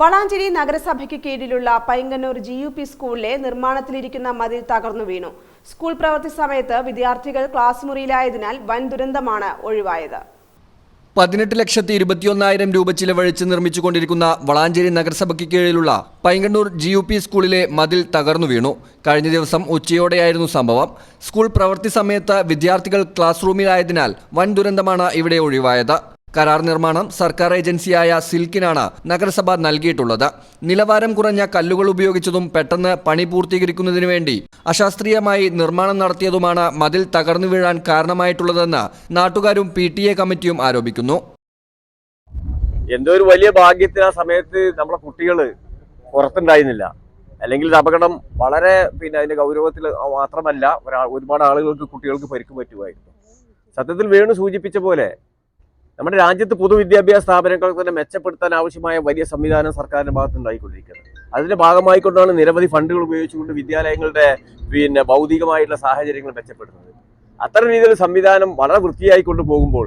വളാഞ്ചേരി നഗരസഭയ്ക്ക് കീഴിലുള്ള പൈങ്കന്നൂർ G U P സ്കൂളിലെ നിർമ്മാണത്തിലിരിക്കുന്ന മതിൽ തകർന്നു വീണു. സ്കൂൾ പ്രവൃത്തി സമയത്ത് വിദ്യാർത്ഥികൾ ക്ലാസ് മുറിയിലായതിനാൽ വൻ ദുരന്തമാണ് ഒഴിവായത്. പതിനെട്ട് ലക്ഷത്തി ഇരുപത്തിയൊന്നായിരം രൂപ ചിലവഴിച്ച് നിർമ്മിച്ചുകൊണ്ടിരിക്കുന്ന വളാഞ്ചേരി നഗരസഭയ്ക്ക് കീഴിലുള്ള പൈങ്കണ്ണൂർ ജി യു പി സ്കൂളിലെ മതിൽ തകർന്നു വീണു. കഴിഞ്ഞ ദിവസം ഉച്ചയോടെയായിരുന്നു സംഭവം. സ്കൂൾ പ്രവൃത്തി സമയത്ത് വിദ്യാർത്ഥികൾ ക്ലാസ് റൂമിലായതിനാൽ വൻ ദുരന്തമാണ് ഇവിടെ ഒഴിവായത്. കരാർ നിർമ്മാണം സർക്കാർ ഏജൻസിയായ സിൽക്കിനാണ് നഗരസഭ നൽകിയിട്ടുള്ളത്. നിലവാരം കുറഞ്ഞ കല്ലുകൾ ഉപയോഗിച്ചതും പെട്ടെന്ന് പണി പൂർത്തീകരിക്കുന്നതിനു വേണ്ടി അശാസ്ത്രീയമായി നിർമ്മാണം നടത്തിയതുമാണ് മതിൽ തകർന്നു വീഴാൻ കാരണമായിട്ടുള്ളതെന്ന് നാട്ടുകാരും പി കമ്മിറ്റിയും ആരോപിക്കുന്നു. എന്തോ ഒരു വലിയ ഭാഗ്യത്തിന് ആ സമയത്ത് നമ്മുടെ കുട്ടികൾ പുറത്തുണ്ടായിരുന്നില്ല. അല്ലെങ്കിൽ അപകടം വളരെ പിന്നെ അതിന്റെ ഗൗരവത്തിൽ മാത്രമല്ല ഒരാ ഒരുപാട് ആളുകൾക്ക് കുട്ടികൾക്ക് പരിക്ക് പറ്റുമായിരുന്നു. സത്യത്തിൽ വേണു സൂചിപ്പിച്ച പോലെ നമ്മുടെ രാജ്യത്ത് പൊതുവിദ്യാഭ്യാസ സ്ഥാപനങ്ങൾ തന്നെ മെച്ചപ്പെടുത്താൻ ആവശ്യമായ വലിയ സംവിധാനം സർക്കാരിന്റെ ഭാഗത്ത് ഉണ്ടായിക്കൊണ്ടിരിക്കുന്നത് അതിന്റെ ഭാഗമായിക്കൊണ്ടാണ് നിരവധി ഫണ്ടുകൾ ഉപയോഗിച്ചുകൊണ്ട് വിദ്യാലയങ്ങളുടെ പിന്നെ ഭൗതികമായിട്ടുള്ള സാഹചര്യങ്ങൾ മെച്ചപ്പെടുന്നത്. അത്തരം രീതിയിൽ സംവിധാനം വളരെ വൃത്തിയായി കൊണ്ടുപോകുമ്പോൾ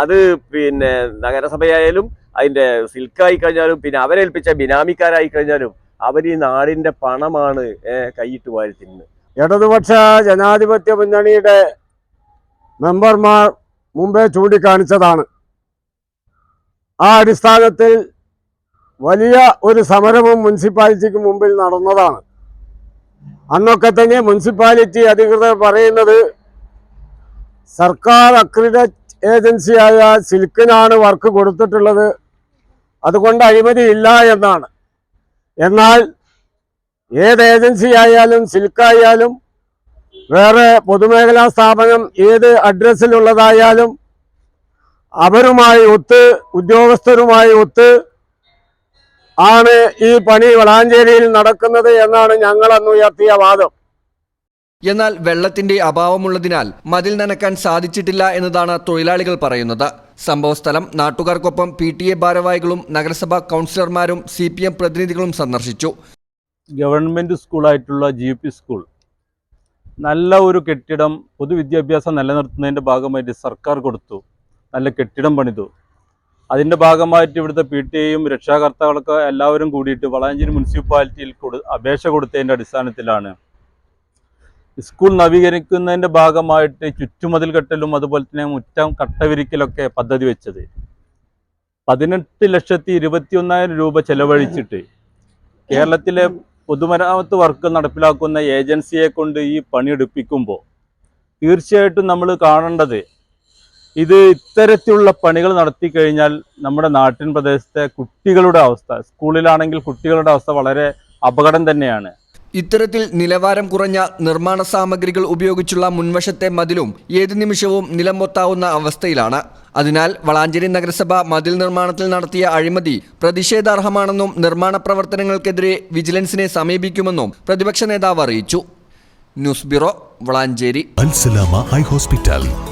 അത് പിന്നെ നഗരസഭയായാലും അതിന്റെ സിൽക്കായി കഴിഞ്ഞാലും പിന്നെ അവരേൽപ്പിച്ച ബിനാമിക്കാരായി കഴിഞ്ഞാലും അവർ ഈ നാടിന്റെ പണമാണ് കൈയിട്ട് വാരി ഇടതുപക്ഷ ജനാധിപത്യ മുന്നണിയുടെ മെമ്പർമാർ മുമ്പേ ചൂണ്ടിക്കാണിച്ചതാണ്. ആ അടിസ്ഥാനത്തിൽ വലിയ ഒരു സമരവും മുനിസിപ്പാലിറ്റിക്ക് മുമ്പിൽ നടന്നതാണ്. അന്നൊക്കെ തന്നെ മുനിസിപ്പാലിറ്റി അധികൃതർ പറയുന്നത് സർക്കാർ അക്രിഡറ്റ് ഏജൻസിയായ സിൽക്കിനാണ് വർക്ക് കൊടുത്തിട്ടുള്ളത് അതുകൊണ്ട് അഴിമതിയില്ല എന്നാണ്. എന്നാൽ ഏത് ഏജൻസി ആയാലും സിൽക്കായാലും വേറെ പൊതുമേഖലാ സ്ഥാപനം ഏത് അഡ്രസ്സിലുള്ളതായാലും അവരുമായി ഒത്ത് ഉദ്യോഗസ്ഥരുമായി ഒത്ത് ആണ് ഈ പണി വളാഞ്ചേരിയിൽ നടക്കുന്നത് എന്നാണ് ഞങ്ങൾ അന്ന് ഉയർത്തിയ വാദം. എന്നാൽ വെള്ളത്തിന്റെ അഭാവമുള്ളതിനാൽ മതിൽ നനക്കാൻ സാധിച്ചിട്ടില്ല എന്നതാണ് തൊഴിലാളികൾ പറയുന്നത്. സംഭവസ്ഥലം നാട്ടുകാർക്കൊപ്പം പി ടി എ ഭാരവാഹികളും നഗരസഭാ കൗൺസിലർമാരും സി പി എം പ്രതിനിധികളും സന്ദർശിച്ചു. ഗവൺമെന്റ് സ്കൂളായിട്ടുള്ള ജി പി സ്കൂൾ. നല്ല ഒരു കെട്ടിടം പൊതുവിദ്യാഭ്യാസം നിലനിർത്തുന്നതിന്റെ ഭാഗമായിട്ട് സർക്കാർ കൊടുത്തു. നല്ല കെട്ടിടം പണിതു. അതിന്റെ ഭാഗമായിട്ട് ഇവിടുത്തെ പി ടി എയും രക്ഷാകർത്താക്കളൊക്കെ എല്ലാവരും കൂടിയിട്ട് വളാഞ്ചേരി മുനിസിപ്പാലിറ്റിയിൽ കൊടു അപേക്ഷ കൊടുത്തതിന്റെ അടിസ്ഥാനത്തിലാണ്. സ്കൂൾ നവീകരിക്കുന്നതിന്റെ ഭാഗമായിട്ട് ചുറ്റുമതിൽ കെട്ടലും അതുപോലെ തന്നെ മുറ്റം കട്ടവിരിക്കലൊക്കെ പദ്ധതി വെച്ചത്. പതിനെട്ട് ലക്ഷത്തി ഇരുപത്തി ഒന്നായിരം രൂപ ചെലവഴിച്ചിട്ട് കേരളത്തിലെ പൊതുമരാമത്ത് വർക്ക് നടപ്പിലാക്കുന്ന ഏജൻസിയെ കൊണ്ട് ഈ പണിയെടുപ്പിക്കുമ്പോൾ തീർച്ചയായിട്ടും നമ്മൾ കാണേണ്ടത് ഇത് ഇത്തരത്തിലുള്ള പണികൾ നടത്തി കഴിഞ്ഞാൽ നമ്മുടെ നാട്ടിൻ പ്രദേശത്തെ കുട്ടികളുടെ അവസ്ഥ സ്കൂളിലാണെങ്കിൽ കുട്ടികളുടെ അവസ്ഥ വളരെ അപകടം തന്നെയാണ്. ഇത്തരത്തിൽ നിലവാരം കുറഞ്ഞ നിർമ്മാണ സാമഗ്രികൾ ഉപയോഗിച്ചുള്ള മുൻവശത്തെ മതിലും ഏത് നിമിഷവും നിലംപൊത്താവുന്ന അവസ്ഥയിലാണ്. അതിനാൽ വളാഞ്ചേരി നഗരസഭ മതിൽ നിർമ്മാണത്തിൽ നടത്തിയ അഴിമതി പ്രതിഷേധാർഹമാണെന്നും നിർമ്മാണ പ്രവർത്തനങ്ങൾക്കെതിരെ വിജിലൻസിനെ സമീപിക്കുമെന്നും പ്രതിപക്ഷ നേതാവ് അറിയിച്ചു. News bureau Valanchery. Alsalama high hospital.